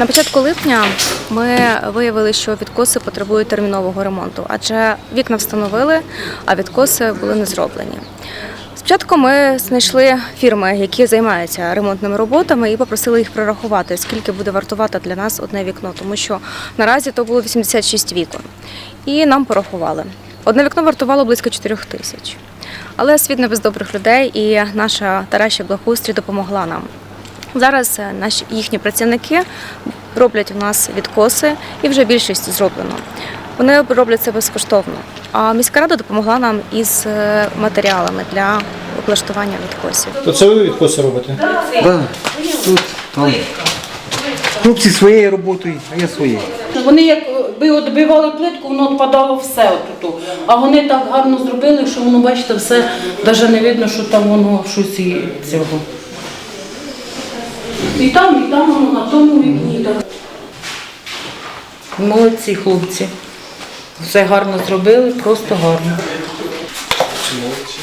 На початку липня ми виявили, що відкоси потребують термінового ремонту, адже вікна встановили, а відкоси були не зроблені. Спочатку ми знайшли фірми, які займаються ремонтними роботами, і попросили їх прорахувати, скільки буде вартувати для нас одне вікно, тому що наразі то було 86 вікон. І нам порахували. Одне вікно вартувало близько 4 тисяч. Але світ не без добрих людей, і наша Тараща Благоустрій допомогла нам. Зараз е, наші їхні працівники роблять у нас відкоси, і вже більшість зроблено. Вони роблять це безкоштовно. А міська рада допомогла нам із е, матеріалами для облаштування відкосів. То це ви відкоси робите? Да. Тут, там. Хлопці своєю роботою, а я своєю. Вони як би відбивали плитку, воно відпадало все отут. А вони так гарно зробили, що воно, бачите, все навіть не видно, що там воно щось і цього. І там, і там, воно на тому вікні. Молодці хлопці. Все гарно зробили, просто гарно. Молодці.